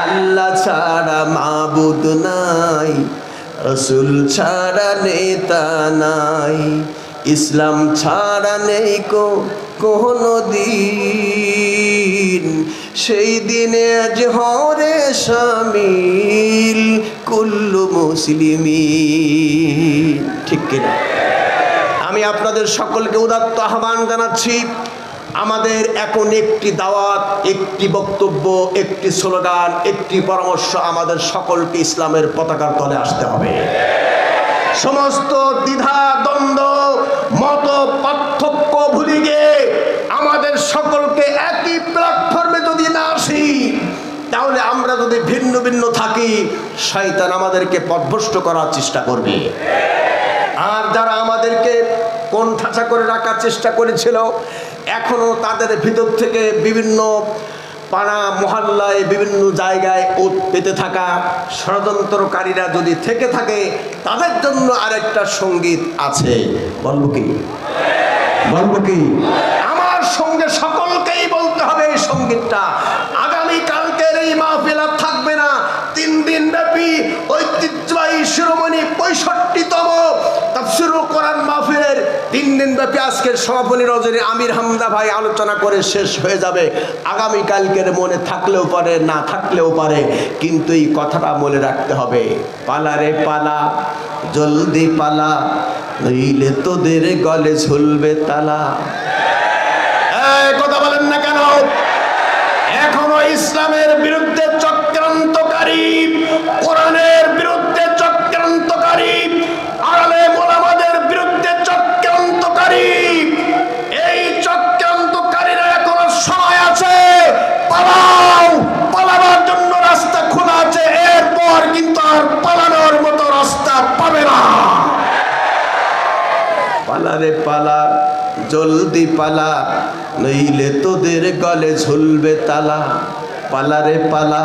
আল্লাহ ছাড়া মাবুদ নাই, রসুল ছাড়া নেতা নাই, ইসলাম ছাড়া নেই কো, কোনো দিন। সেই দিনে আজ হরে শামিল কুল্লু মুসলিমি ঠিক কিনা? আমি আপনাদের সকলকে উদাত্ত আহ্বান জানাচ্ছি। আমাদের এখন একটি দাওয়াত, একটি বক্তব্য, একটি স্লোগান, একটি পরামর্শ আমাদের সকলকে ইসলামের পতাকার তলে আসতে হবে। সমস্ত দ্বিধা, দ্বন্দ্ব, মত পার্থক্য ভুলে গিয়ে আমাদের সকলকে একই প্ল্যাটফর্মে যদি না আসি, তাহলে আমরা যদি ভিন্ন ভিন্ন থাকি, শয়তান আমাদেরকে পথভ্রষ্ট করার চেষ্টা করবে। আর যারা আমাদেরকে কোন ঠাঁচা করে রাখার চেষ্টা করেছিল এখনও তাদের ভিতর থেকে বিভিন্ন পাড়া, মহল্লায়, বিভিন্ন জায়গায় ওত পেতে থাকা ষড়যন্ত্রকারীরা যদি থেকে থাকে, তাদের জন্য আরেকটা সংগীত আছে। বলব কি? বলব কি? আমার সঙ্গে সকলকেই বলতে হবে এই সঙ্গীতটা। আগামী কালকের এই মাহফিল থাকবে না। তিন দিন ব্যাপী ঐতিহ্যবাহী শিরোমণি পঁয়ষট্টিতম তাফসিরুল কোরআন মাহফিলের তিন দিন ব্যাপী আজকের সমাপনী রজনী আমির হামদা ভাই আলোচনা করে শেষ হয়ে যাবে। আগামী কালকের মনে থাকলেও পারে, না থাকলেও পারে, কিন্তু এই কথাটা মনে রাখতে হবে। পালা রে পালা, জলদি পালা নইলে তোদের গলে ঝুলবে তালা। রে পালা, জলদি পালা, নইলে তোদের গলে ঝুলবে তালা। পালা রে পালা,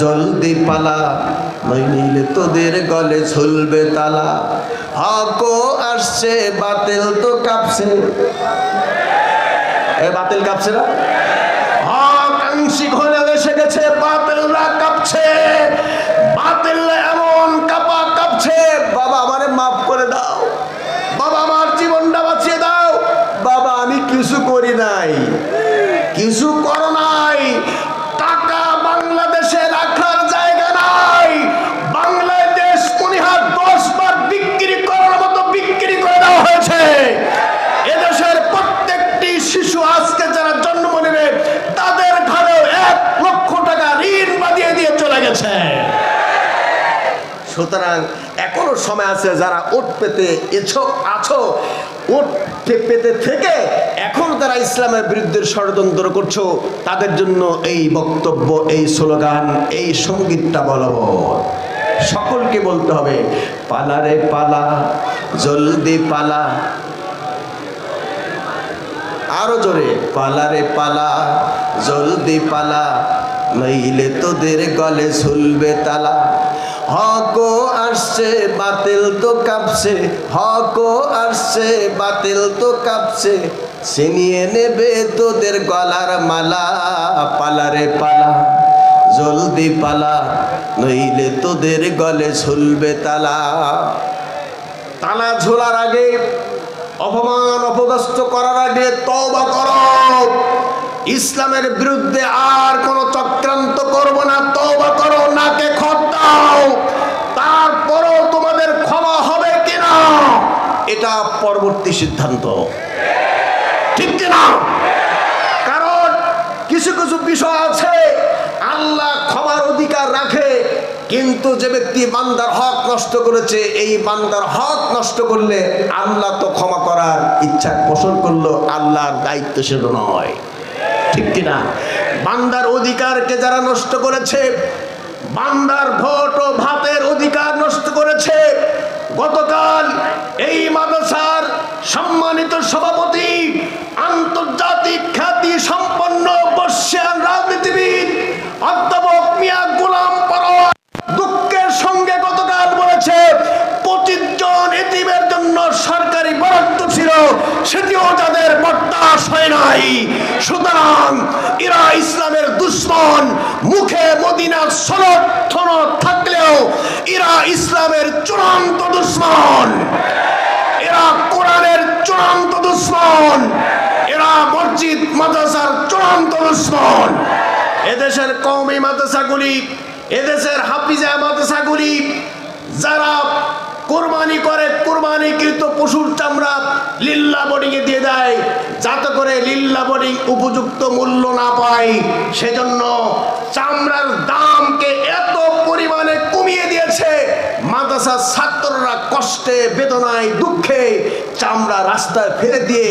জলদি পালা, নইলে তোদের গলে ঝুলবে তালা। হকো আসছে, বাতিল তো কাঁপছে। এ বাতিল কাঁপছে না? হক, আংশিক হলে এসে গেছে, বাতিলরা কাঁপছে। বাতিল এমন কাপা কাঁপছে বাবা আমারে মাফ করে দাও বাবা আমার জীবনটা বাঁচিয়ে দাও বাবা আমি কিছু করি নাই কিছু করো নাই। টাকা বাংলাদেশে রাখার জায়গা নাই। বাংলাদেশ উনি হাত দশ বার বিক্রি করার মতো বিক্রি করে দেওয়া হয়েছে। এদেশের প্রত্যেকটি শিশু আজকে যারা জন্ম নেবে, তাদের ঘরেও এক লক্ষ টাকা ঋণ বাঁধিয়ে দিয়ে চলে গেছে। সুতরাং এখনও সময় আছে যারা ওট পেতে এছো আছো ওট পেতে থেকে এখন তারা ইসলামের বিরুদ্ধে ষড়যন্ত্র করছ, তাদের জন্য এই বক্তব্য, এই স্লোগান, এই সঙ্গীতটা বলব সকলকে বলতে হবে পালারে পালা, জলদি পালা। আরও জোরে পালারে পালা, জলদি পালা, নইলে তোদের গলে ঝুলবে তালা। হকো আসছে, বাতিল তো কাঁপছে হকো আসছে, বাতিল তো কাঁপছে। ছিনিয়ে নেবে তোদের গলার মালা, পালারে পালা, জলদি পালা, নইলে তোদের গলে ঝুলবে তালা। তালা ঝোলার আগে অপমান অপদস্থ করার আগে তওবা করো। ইসলামের বিরুদ্ধে আর কোন চক্রান্ত করব না, তওবা করো, নাকে খত দাও। তারপরও তোমাদের ক্ষমা হবে কিনা? এটা পরবর্তী সিদ্ধান্ত। কিনা কারণ কিছু কিছু বিষয় আছে, আল্লাহ ক্ষমার অধিকার রাখে, কিন্তু যে ব্যক্তি বান্দার হক নষ্ট করেছে, এই বান্দার হক নষ্ট করলে আল্লাহ তো ক্ষমা করার ইচ্ছা পোষণ করল, আল্লাহর দায়িত্ব সেটা নয়। ঠিক কিনা? বান্দার অধিকারকে যারা নষ্ট করেছে, বান্দার ভোট ও ভাতের অধিকার নষ্ট করেছে গতকাল এই মাদ্রাসার সম্মানিত সভাপতি আন্তর্জাতিক খ্যাতি সম্পন্ন বর্ষিয়ান রাজনীতিবিদ অধ্যাপক মিয়া গোলাম পরোয়া দুঃখের সঙ্গে গতকাল বলেছে, পঁচিশ জন এতিমের জন্য সরকারি বরাদ্দ ছিল, সেটিও যাদের বর্তা প্রকাশ হয় নাই। সুতরাং এরা ইসলামের দুশ্মন, মুখে মদিনার সমর্থন থাকলেও এরা ইসলামের চূড়ান্ত দুশ্মন। এরা কোরআনের চূড়ান্ত দুশ্মন। এরা মসজিদ, মাদ্রাসার চূড়ান্ত দুশ্মন। এদেশের কওমি মাদ্রাসাগুলি, এদেশের হাফিজা মাদ্রাসাগুলি, যারা কোরবানি করে, কোরবানিকৃত পশুর চামড়া লিল্লা বডিকে দিয়ে দেয়, যাতে করে লিল্লা বডি উপযুক্ত মূল্য না পায়। সেজন্য চামড়ার দামকে এত পরিমাণে কমিয়ে দিয়েছে মাদ্রাসার ছাত্ররা কষ্টে, বেদনায়, দুঃখে চামড়া রাস্তায় ফেলে দিয়ে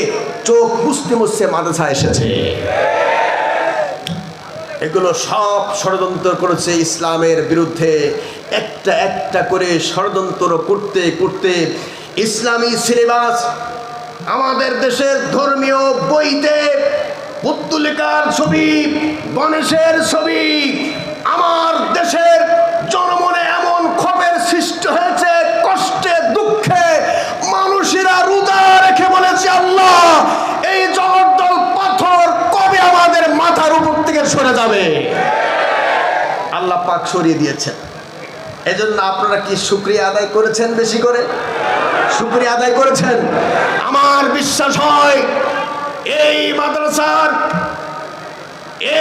চোখ মুছতে মুছতে মাদ্রাসা এসেছে। এগুলো সব ষড়যন্ত্র করেছে ইসলামের বিরুদ্ধে। একটা একটা করে ষড়যন্ত্র করতে করতে ইসলামী সিলেবাস আমাদের দেশের ধর্মীয় বইতে পুত্তুলিকার ছবি, গণেশের ছবি, আমার দেশের জনমনে এমন ক্ষোভের সৃষ্টি হয়েছে, কষ্টে দুঃখে মানুষেরা রোজা রেখে বলেছে আল্লাহ এই জগদ্দল পাথর কবে আমাদের মাথার উপর থেকে সরে যাবে আল্লাহ পাক সরিয়ে দিয়েছেন। এজন্য আপনারা কি শুক্রিয়া আদায় করেছেন বেশি করে? সুক্রিয়া আদায় করেছেন? আমার বিশ্বাস হয়, এই মাদ্রাসার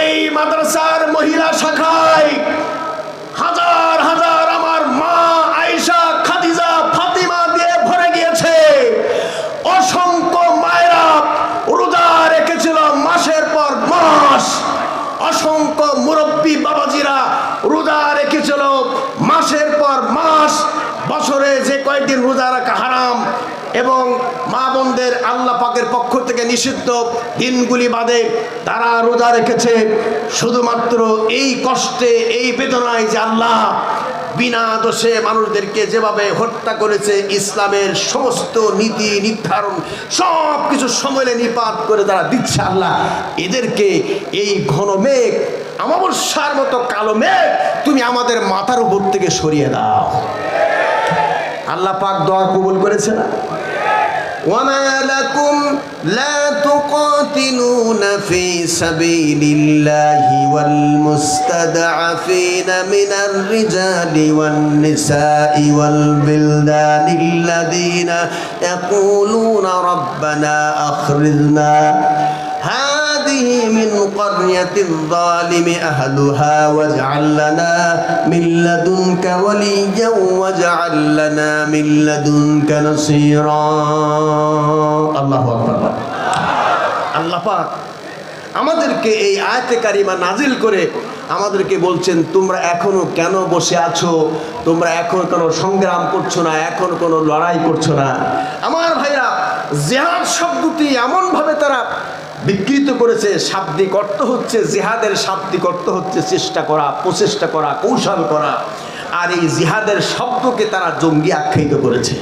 এই মাদ্রাসার মহিলা শাখায় হাজার হাজার কয়েকদিন রোজা রাখা হারাম এবং মা বোনদের আল্লাহ পাকের পক্ষ থেকে নিষিদ্ধ দিনগুলি বাদে তারা রোজা রেখেছে। শুধুমাত্র এই কষ্টে, এই বেদনায় যে আল্লাহ বিনা দোষে মানুষদেরকে যেভাবে হত্যা করেছে, ইসলামের সমস্ত নীতি নির্ধারণ সব কিছু সময়ে নিপাত করে তারা দিচ্ছে আল্লাহ। এদেরকে এই ঘন মেঘ আমাবস্যার মতো কালো মেঘ তুমি আমাদের মাথার উপর থেকে সরিয়ে দাও। আল্লাহ পাক দোয়া কবুল করেছে না وما لكم لا تقاتلون في سبيل الله والمستضعفين من الرجال والنساء والبلدان الذين يقولون ربنا أخرجنا هذه من قرية الظالم أهلها واجعل لنا من لدنك وليا واجعل لنا من لدنك نصيرا الله أكبر আল্লাহ পাক আমাদেরকে এই আয়তে কারিমা নাজিল করে আমাদেরকে বলছেন তোমরা এখনো কেন বসে আছো তোমরা এখন কোনো সংগ্রাম করছো না এখন কোনো লড়াই করছো না আমার ভাইরা জেহাদ শব্দটি এমনভাবে তারা বিকৃত করেছে, শাব্দিক অর্থ হচ্ছে জেহাদের শাব্দিক অর্থ হচ্ছে চেষ্টা করা, প্রচেষ্টা করা, কৌশল করা। আর এই জিহাদের শব্দকে তারা জঙ্গি আখ্যায়িত করেছে।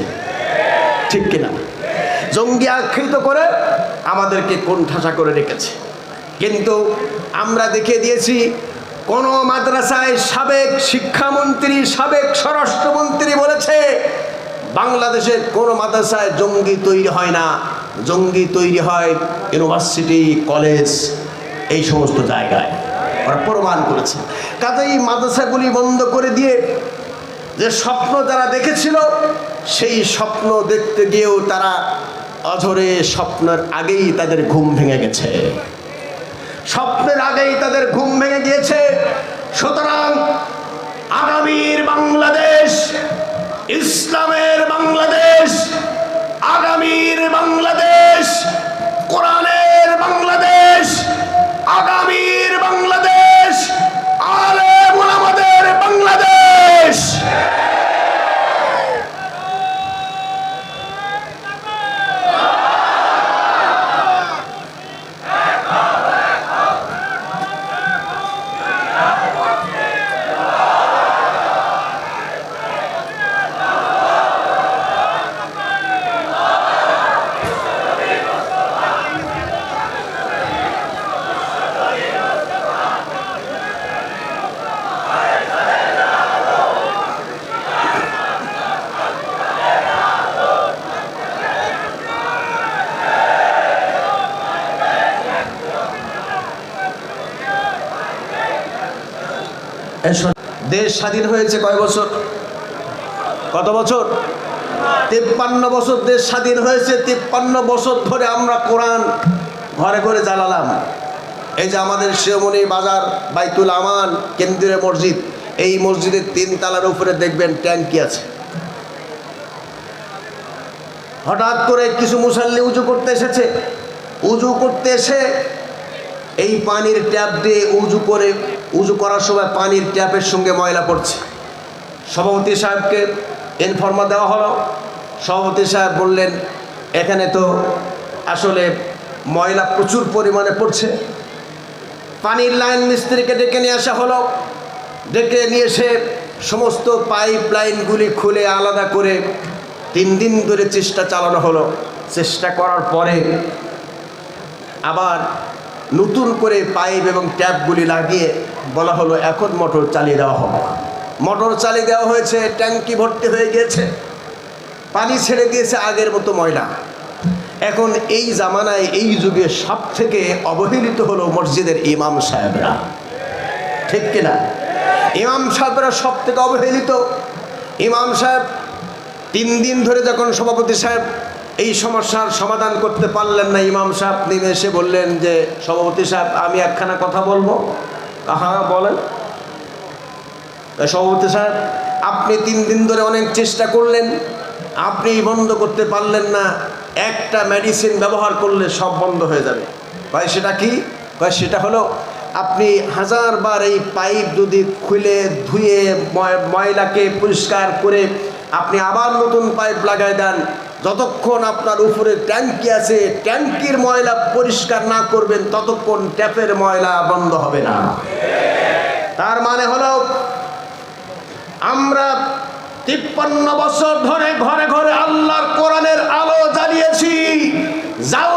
ঠিক কিনা? জঙ্গি আখ্যায়িত করে আমাদেরকে কোণঠাসা করে রেখেছে। কিন্তু আমরা দেখে দিয়েছি, কোন মাদ্রাসায় সাবেক শিক্ষামন্ত্রী, সাবেক স্বরাষ্ট্রমন্ত্রী বলেছে, বাংলাদেশের কোন মাদ্রাসায় জঙ্গি তৈরি হয় না। জঙ্গি তৈরি হয়, ইউনিভার্সিটি, কলেজ, এই সমস্ত জায়গায়। ওরা প্রমাণ করেছে। কাজেই মাদ্রাসাগুলি বন্ধ করে দিয়ে যে স্বপ্ন তারা দেখেছিল, সেই স্বপ্ন দেখতে গিয়েও তারা অঝরে স্বপ্নের আগেই তাদের ঘুম ভেঙে গেছে। স্বপ্নের আগেই তাদের ঘুম ভেঙে গিয়েছে। সুতরাং আগামীর বাংলাদেশ, ইসলামের বাংলাদেশ আগামীর বাংলাদেশ দেশ স্বাধীন হয়েছে কয় বছর? কত বছর? তিপ্পান্ন বছর দেশ স্বাধীন হয়েছে, তিপ্পান্ন বছর ধরে আমরা কোরআন ঘরে ঘরে জ্বালালাম। এই যে আমাদের শিরোমণি বাজার, বাইতুল আমান কেন্দ্রীয় মসজিদ, এই মসজিদের তিন তালার উপরে দেখবেন ট্যাঙ্কি আছে। হঠাৎ করে কিছু মুসাল্লি উজু করতে এসেছে। উজু করতে এসে এই পানির ট্যাপ দিয়ে উজু করে উজু করার সময় পানির ট্যাপের সঙ্গে ময়লা পড়ছে। সভাপতি সাহেবকে ইনফরমা দেওয়া হলো। সভাপতি সাহেব বললেন, এখানে তো আসলে ময়লা প্রচুর পরিমাণে পড়ছে। পানির লাইন মিস্ত্রিকে ডেকে নিয়ে আসা হলো। ডেকে নিয়ে এসে সমস্ত পাইপ লাইনগুলি খুলে আলাদা করে তিন দিন ধরে চেষ্টা চালানো হলো। চেষ্টা করার পরে আবার নতুন করে পাইপ এবং ট্যাপগুলি লাগিয়ে বলা হলো, এখন মোটর চালিয়ে দেওয়া হবে মোটর চালিয়ে দেওয়া হয়েছে, ট্যাঙ্কি ভর্তি হয়ে গিয়েছে, পানি ছেড়ে দিয়েছে আগের মতো ময়লা। এখন এই জামানায়, এই যুগে সব থেকে অবহেলিত হলো মসজিদের ইমাম সাহেবরা। ঠিক কিনা? ইমাম সাহেবরা সব থেকে অবহেলিত। ইমাম সাহেব তিন দিন ধরে যখন সভাপতি সাহেব এই সমস্যার সমাধান করতে পারলেন না, ইমাম সাহেব নেমে এসে বললেন যে, সভাপতি সাহেব, আমি একখানা কথা বলব। হ্যাঁ বলেন। সভাপতি সাহেব, আপনি তিন দিন ধরে অনেক চেষ্টা করলেন, আপনি বন্ধ করতে পারলেন না, একটা মেডিসিন ব্যবহার করলে সব বন্ধ হয়ে যাবে। ভাই, সেটা কি? ভাই, সেটা হলো আপনি হাজারবার এই পাইপ যদি খুলে ধুয়ে ময়লাকে পরিষ্কার করে আপনি আবার নতুন পাইপ লাগাই দেন যতক্ষণ আপনার উপরে ট্যাঙ্কি আছে, ট্যাঙ্কির ময়লা পরিষ্কার না করবেন, ততক্ষণ ট্যাপের ময়লা বন্ধ হবে না। তার মানে হলো, আমরা তিপ্পান্ন বছর ধরে ঘরে ঘরে আল্লাহর কোরআনের আলো জ্বালিয়েছি, জাল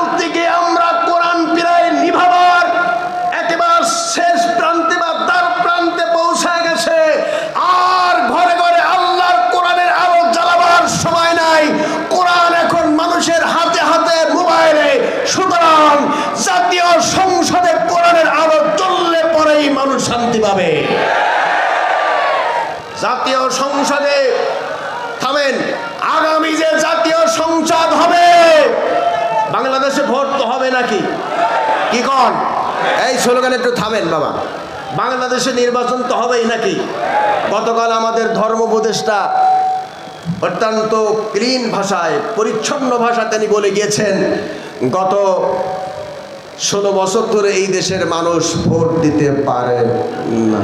জাতীয় সংসদে থামেন। আগামী যে জাতীয় সংসদ হবে, বাংলাদেশে ভোট তো হবে নাকি? কি কন? এই স্লোগান একটু থামেন বাবা। বাংলাদেশে নির্বাচন তো হবেই নাকি? গতকাল আমাদের ধর্ম উপদেষ্টা অত্যন্ত ক্লিন ভাষায়, পরিচ্ছন্ন ভাষা তিনি বলে গিয়েছেন, গত ষোলো বছর ধরে এই দেশের মানুষ ভোট দিতে পারে না।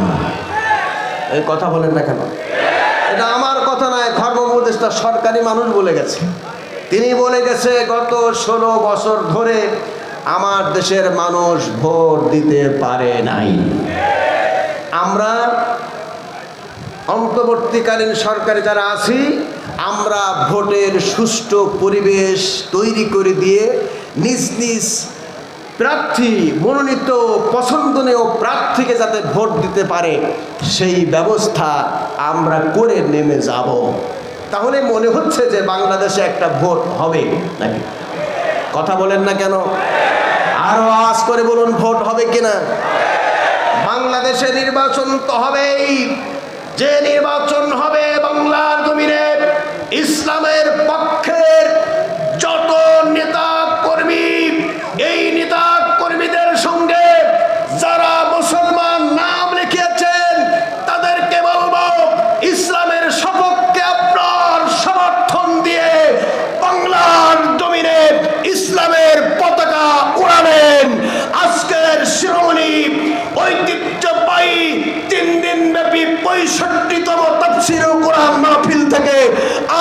এই কথা বলেন না কেন? এটা আমার কথা নয় ধর্ম উপদেষ্টা সরকারি মানুষ বলে গেছে। তিনি বলে গেছে, গত ষোলো বছর ধরে আমার দেশের মানুষ ভোট দিতে পারে নাই। আমরা অন্তর্বর্তীকালীন সরকারে যারা আছি, আমরা ভোটের সুষ্ঠু পরিবেশ তৈরি করে দিয়ে নিজ নিজ প্রার্থী মনোনীত পছন্দনীয় প্রার্থীকে যাতে ভোট দিতে পারে, সেই ব্যবস্থা আমরা করে নেমে যাব। তাহলে মনে হচ্ছে যে বাংলাদেশে একটা ভোট হবে নাকি? কথা বলেন না কেন? আরও আওয়াজ করে বলুন ভোট হবে কিনা? বাংলাদেশে নির্বাচন তো হবেই। যে নির্বাচন হবে বাংলার জমিনে ইসলামের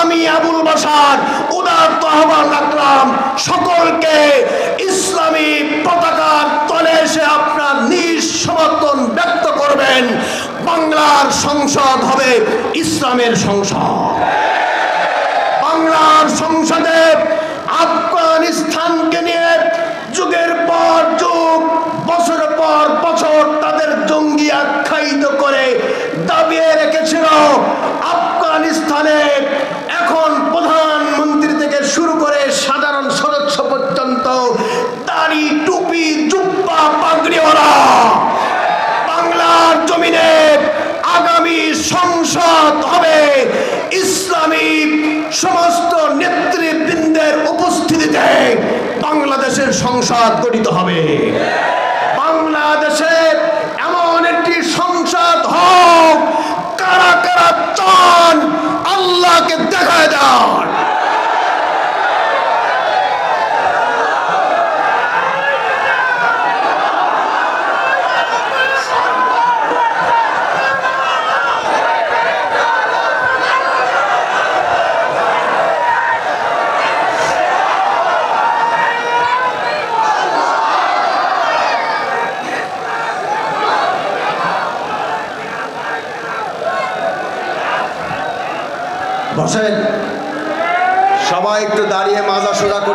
আমি আবুল বাসার উদার আহ্বান রাখলাম, সকলকে ইসলামী পতাকার তলে এসে আপনার নিজ সমর্থন ব্যক্ত করবেন। বাংলার সংসদ হবে ইসলামের সংসদ। বাংলার সংসদে আফগানিস্তানকে নিয়ে সংসদ হবে। ইসলামী সমস্ত নেতৃবৃন্দের উপস্থিতিতে বাংলাদেশের সংসদ গঠিত হবে। বাংলাদেশের এমন একটি সংসদ হোক, কারা কারা চান, আল্লাহকে দেখা দাও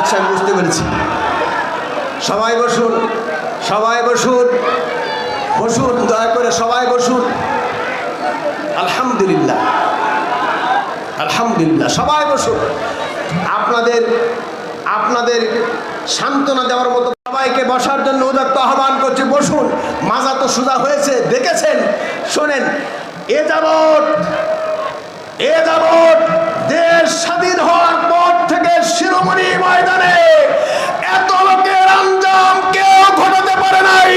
মাজা আমি বুঝতে পেরেছি। সবাই বসুন সবাই বসুন বসুন, দয়া করে সবাই বসুন। আলহামদুলিল্লাহ আলহামদুলিল্লাহ, সবাই বসুন। আপনাদের আপনাদের সান্ত্বনা দেওয়ার মতো সবাইকে বসার জন্য উদাত্ত আহ্বান করছি। বসুন, মাজা তো সোজা হয়েছে, দেখেছেন? শোনেন, এ যাবৎ এ দেশ স্বাধীন হওয়ার পর থেকে শিরোমণি ময়দানে এত লোকের আঞ্জাম কেউ ঘটাতে পারে নাই।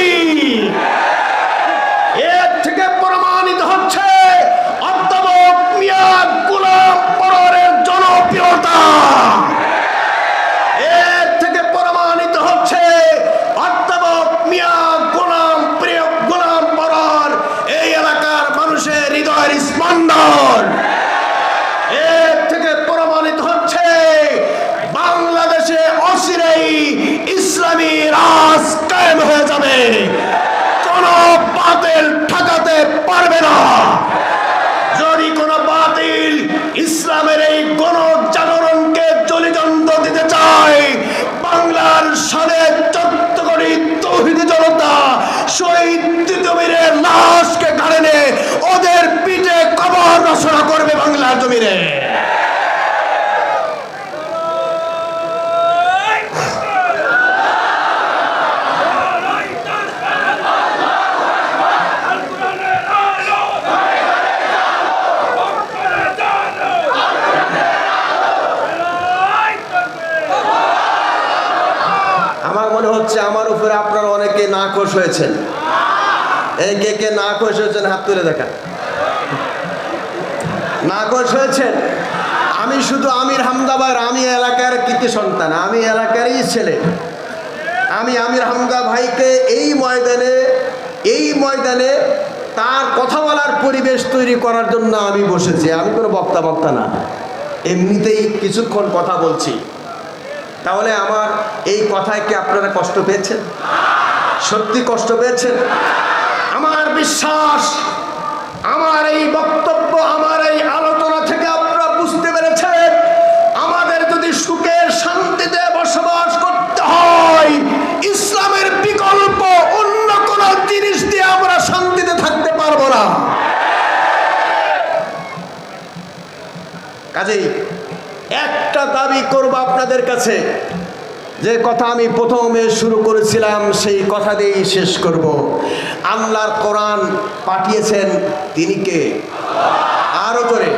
না যদি কোন বাতিল ইসলামের এই গণ জাগরণকে জলিজন্ত দিতে চায়, বাংলার সাড়ে চোদ্দ তৌহিদি জনতা শহীদ তিতুমিরের লাশকে কারণে ওদের পিঠে কবর রচনা করবে বাংলার জমিনে। নাকশ হয়েছেন এই কে কে নাকশ হয়েছেন, হাত তুলে দেখা নাকশ হয়েছেন? আমি শুধু আমির হামদাবার আমি এলাকার কৃতি সন্তান, আমি এলাকারই ছেলে। আমি আমির হামদা ভাইকে এই ময়দানে এই ময়দানে তার কথা বলার পরিবেশ তৈরি করার জন্য আমি বসেছি। আমি কোনো বক্তা বক্তা না। এমনিতেই কিছুক্ষণ কথা বলছি। তাহলে আমার এই কথায় কি আপনারা কষ্ট পেয়েছেন? সত্যি কষ্ট পেয়েছেন? আমার বিশ্বাস আমার এই বক্তব্য আমার এই যে কথা আমি প্রথমে শুরু করেছিলাম, সেই কথা দিয়েই শেষ করব। আল্লাহর কোরআন পাঠিয়েছেন তিনি কে? আরও করে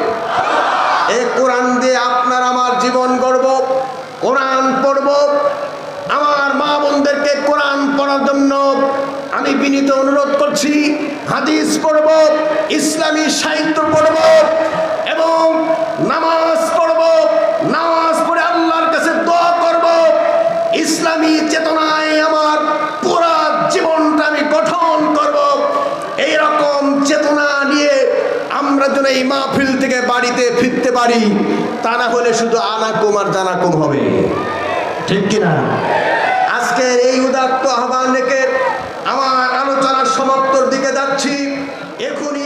এই কোরআন দিয়ে আপনার আমার জীবন গড়ব, কোরআন পড়ব। আমার মা বোনদেরকে কোরআন পড়ার জন্য আমি বিনীত অনুরোধ করছি, হাদিস পড়ব, ইসলামী সাহিত্য পড়ব এবং নামাজ মাহফিল থেকে বাড়িতে ফিরতে পারি, তা না হলে শুধু আনা আনাকুম আর জানা কম হবে। ঠিক কিনা? আজকের এই উদাত্ত আহ্বান রেখে আমার আলোচনার সমাপ্তর দিকে যাচ্ছি। এখনই